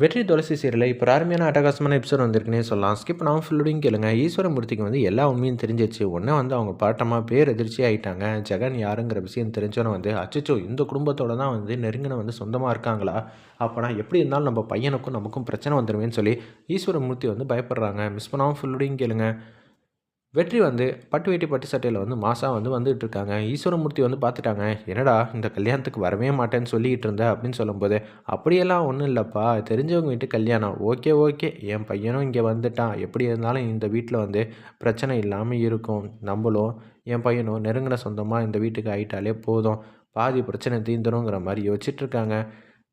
வெற்றி துளசி சீரியலில் இப்போ அருமையான அட்டகாசமான எபிசோட் வந்திருக்குன்னே சொல்லலாம். ஸ்கிப் நான் ஃபுல்லோடையும் கேளுங்க. ஈஸ்வரமூர்த்திக்கு வந்து எல்லா உண்மையும் தெரிஞ்சிச்சு. ஒன்றே வந்து அவங்க பாட்டமாக பேர் எதிர்ச்சி ஆகிட்டாங்க ஜெகன் யாருங்கிற விஷயம் தெரிஞ்சோன்னு வந்து அச்சோ இந்த குடும்பத்தோட தான் வந்து நெருங்கின வந்து சொந்தமாக இருக்காங்களா? அப்போனா எப்படி இருந்தாலும் நம்ம பையனுக்கும் நமக்கும் பிரச்சனை வந்துடுவேன்னு சொல்லி ஈஸ்வரமூர்த்தி வந்து பயப்படுறாங்க. மிஸ் பண்ணாமல் ஃபுல்லோடையும் கேளுங்க. வெற்றி வந்து பட்டு வேட்டி பட்டு சட்டையில் வந்து மாதம் வந்து வந்துகிட்டு இருக்காங்க ஈஸ்வரமூர்த்தி வந்து பார்த்துட்டாங்க என்னடா இந்த கல்யாணத்துக்கு வரவே மாட்டேன்னு சொல்லிக்கிட்டு இருந்த? அப்படின்னு சொல்லும்போது அப்படியெல்லாம் ஒன்றும் இல்லைப்பா. தெரிஞ்சவங்க வீட்டு கல்யாணம். Okay okay. என் பையனும் இங்கே வந்துட்டான். எப்படி இருந்தாலும் இந்த வீட்டில் வந்து பிரச்சனை இல்லாமல் இருக்கும். நம்மளும் என் பையனும் நெருங்கின சொந்தமாக இந்த வீட்டுக்கு ஆகிட்டாலே போதும். பாதி பிரச்சனை தீந்துருங்கிற மாதிரி யோசிச்சுட்ருக்காங்க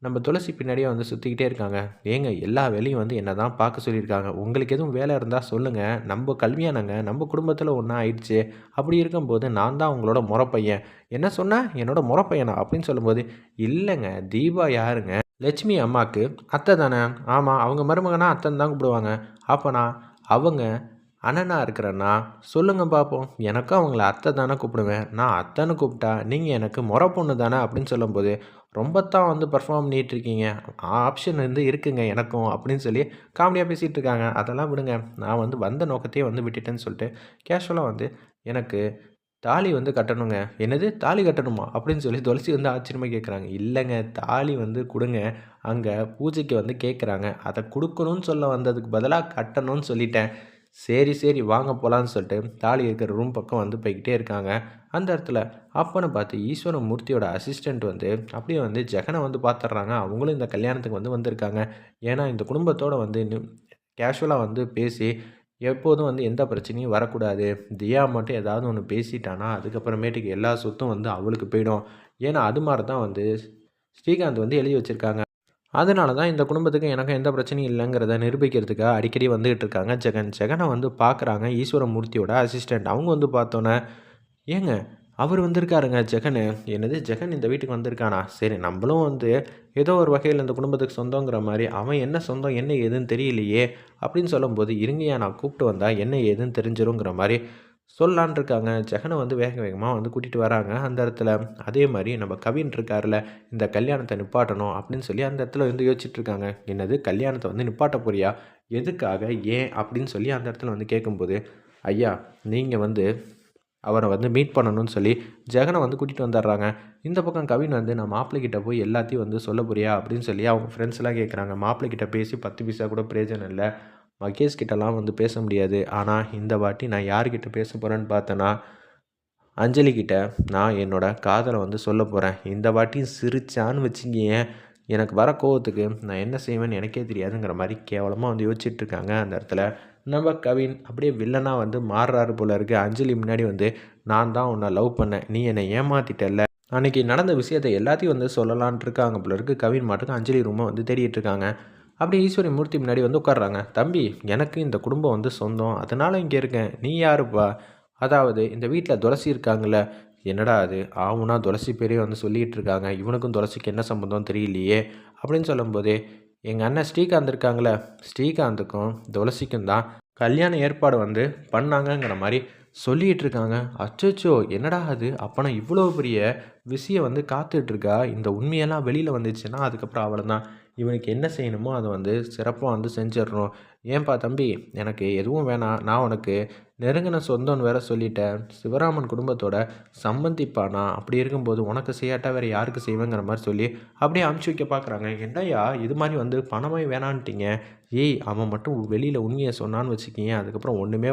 நம்ம துளசி பின்னாடியே வந்து சுற்றிக்கிட்டே இருக்காங்க. ஏங்க எல்லா வேலையும் வந்து என்ன தான் பார்க்க சொல்லியிருக்காங்க. உங்களுக்கு எதுவும் வேலை இருந்தால் சொல்லுங்கள் நம்ம கல்வியானங்க நம்ம குடும்பத்தில் ஒன்றா ஆயிடுச்சு. அப்படி இருக்கும்போது நான் தான் உங்களோட முறப்பையன். என்ன சொன்னால் என்னோட முறப்பையனா? அப்படின்னு சொல்லும்போது இல்லைங்க தீபா யாருங்க? லட்சுமி அம்மாவுக்கு அத்தை தானே? ஆமாம் அவங்க மருமகனா அத்தன் தான் கூப்பிடுவாங்க. அப்போனா அவங்க அண்ணனா இருக்கிறேன்னா சொல்லுங்கள் பார்ப்போம் எனக்கும் அவங்கள அத்தை தானே கூப்பிடுவேன். நான் அத்தைன்னு கூப்பிட்டா நீங்கள் எனக்கு முறை பொண்ணு தானே அப்படின்னு சொல்லும்போது ரொம்ப தான் வந்து பர்ஃபார்ம் பண்ணிகிட்ருக்கீங்க ஆப்ஷன் வந்து இருக்குங்க எனக்கும் அப்படின்னு சொல்லி காமெடியாக பேசிகிட்டு இருக்காங்க. அதெல்லாம் விடுங்க. நான் வந்து வந்த நோக்கத்தையே வந்து விட்டுட்டேன்னு சொல்லிட்டு கேஷுவலாக வந்து எனக்கு தாலி வந்து கட்டணுங்க. என்னது? தாலி கட்டணுமா? அப்படின்னு சொல்லி துளசி வந்து ஆச்சரியமாக கேட்குறாங்க இல்லைங்க தாலி வந்து கொடுங்க. அங்கே பூஜைக்கு வந்து கேட்குறாங்க அதை கொடுக்கணும்னு சொல்ல வந்ததுக்கு பதிலாக கட்டணும்னு சொல்லிட்டேன். சரி சரி வாங்க போகலான்னு சொல்லிட்டு தாலி இருக்கிற ரூம் பக்கம் வந்து போய்கிட்டே இருக்காங்க. அந்த இடத்துல அப்பனை பார்த்து ஈஸ்வர மூர்த்தியோட அசிஸ்டண்ட் வந்து அப்படியே வந்து ஜெகனை வந்து பார்த்துட்றாங்க. அவங்களும் இந்த கல்யாணத்துக்கு வந்து வந்திருக்காங்க. ஏன்னா இந்த குடும்பத்தோடு வந்து கேஷுவலாக வந்து பேசி எப்போதும் வந்து எந்த பிரச்சனையும் வரக்கூடாது. தியா மட்டும் ஏதாவது ஒன்று பேசிட்டானா அதுக்கப்புறமேட்டுக்கு எல்லா சொத்தும் வந்து அவளுக்கு போயிடும். ஏன்னா அது மாதிரி தான் வந்து ஸ்ரீகாந்த் வந்து எழுதி வச்சுருக்காங்க. அதனால தான் இந்த குடும்பத்துக்கு எனக்கு எந்த பிரச்சனையும் இல்லைங்கிறத நிரூபிக்கிறதுக்காக அடிக்கடி வந்துகிட்டு இருக்காங்க. ஜெகன் ஜெகனை வந்து பார்க்குறாங்க. ஈஸ்வரமூர்த்தியோட அசிஸ்டண்ட் அவங்க வந்து பார்த்தோன்னே ஏங்க அவர் வந்திருக்காருங்க ஜெகன். என்னது ஜெகன் இந்த வீட்டுக்கு வந்திருக்கானா? சரி நம்மளும் வந்து ஏதோ ஒரு வகையில் இந்த குடும்பத்துக்கு சொந்தங்கிற மாதிரி அவன் என்ன சொந்தம் என்ன ஏதுன்னு தெரியலையே அப்படின்னு சொல்லும்போது இருங்கையா நான் கூப்பிட்டு வந்தால் என்ன ஏதுன்னு தெரிஞ்சிருங்கிற மாதிரி சொல்லான் இருக்காங்க ஜெகனை வந்து வேக வேகமாக வந்து கூட்டிகிட்டு வராங்க. அந்த இடத்துல அதே மாதிரி நம்ம கவின் இருக்கார்ல இந்த கல்யாணத்தை நிப்பாட்டணும் அப்படின்னு சொல்லி அந்த இடத்துல வந்து யோசிச்சுட்டு இருக்காங்க என்னது கல்யாணத்தை வந்து நிப்பாட்ட போறியா? எதுக்காக ஏன் அப்படின்னு சொல்லி அந்த இடத்துல வந்து கேட்கும்போது ஐயா நீங்கள் வந்து அவரை வந்து மீட் பண்ணணும்னு சொல்லி ஜெகனை வந்து கூட்டிகிட்டு வந்துடுறாங்க இந்த பக்கம் கவின் வந்து நான் மாப்பிள்ளைகிட்ட போய் எல்லாத்தையும் வந்து சொல்ல போறியா? அப்படின்னு சொல்லி அவங்க ஃப்ரெண்ட்ஸ்லாம் கேட்குறாங்க மாப்பிள்ளைகிட்ட பேசி பத்து பைசா கூட பிரயோஜனம் இல்லை. மகேஷ் கிட்டலாம் வந்து பேச முடியாது. ஆனால் இந்த வாட்டி நான் யார்கிட்ட பேச போகிறேன்னு பார்த்தேன்னா அஞ்சலி கிட்ட நான் என்னோடய காதலை வந்து சொல்ல போகிறேன் இந்த வாட்டியும் சிரிச்சான்னு வச்சுங்க எனக்கு வர கோவத்துக்கு நான் என்ன செய்வேன்னு எனக்கே தெரியாதுங்கிற மாதிரி கேவலமாக வந்து யோசிச்சுட்ருக்காங்க அந்த இடத்துல. நம்ம கவின் அப்படியே வில்லனாக வந்து மாறுறாரு போல இருக்குது அஞ்சலி முன்னாடி வந்து நான் தான் உன்னை லவ் பண்ணேன். நீ என்னை ஏமாத்திட்டல அன்றைக்கி நடந்த விஷயத்தை எல்லாத்தையும் வந்து சொல்லலான் இருக்காங்க போல இருக்குது கவின் மாட்டுக்கு அஞ்சலி ரூமை வந்து தேடிட்டு இருக்காங்க. அப்படி ஈஸ்வரி மூர்த்தி முன்னாடி வந்து உட்காடுறாங்க தம்பி எனக்கு இந்த குடும்பம் வந்து சொந்தம். அதனால் இங்கே இருக்கேன். நீ யாருப்பா? அதாவது இந்த வீட்டில் துளசி இருக்காங்கள என்னடா அது? ஆவுனா துளசி பேரே வந்து சொல்லிகிட்டு இருக்காங்க. இவனுக்கும் துளசிக்கு என்ன சம்மந்தம் தெரியலையே. அப்படின்னு சொல்லும்போது எங்கள் அண்ணன் ஸ்ரீகாந்த் இருக்காங்களே ஸ்ரீகாந்துக்கும் துளசிக்கும் தான் கல்யாண ஏற்பாடு வந்து பண்ணாங்கங்கிற மாதிரி சொல்லிகிட்டு இருக்காங்க அச்சோச்சோ என்னடா அது? அப்போனா இவ்வளோ பெரிய விஷயம் வந்து காத்துட்ருக்கா இந்த உண்மையெல்லாம் வெளியில் வந்துச்சுன்னா அதுக்கப்புறம் அவளை தான் இவனுக்கு என்ன செய்யணுமோ அதை வந்து சிறப்பாக வந்து செஞ்சிடணும். ஏன்பா தம்பி எனக்கு எதுவும் வேணாம். நான் உனக்கு நெருங்கின சொந்தம்னு வேற சொல்லிட்டேன். சிவராமன் குடும்பத்தோட சம்பந்திப்பானா? அப்படி இருக்கும்போது உனக்கு செய்யாட்டா வேறு யாருக்கு செய்வேங்கிற மாதிரி சொல்லி அப்படியே அமுச்சு வைக்க பார்க்குறாங்க. என்னையா இது மாதிரி வந்து பணமே வேணான்ட்டீங்க. ஏய் அவன் மட்டும் வெளியில் உண்மையை சொன்னான்னு வச்சுக்கிங்க அதுக்கப்புறம் ஒன்றுமே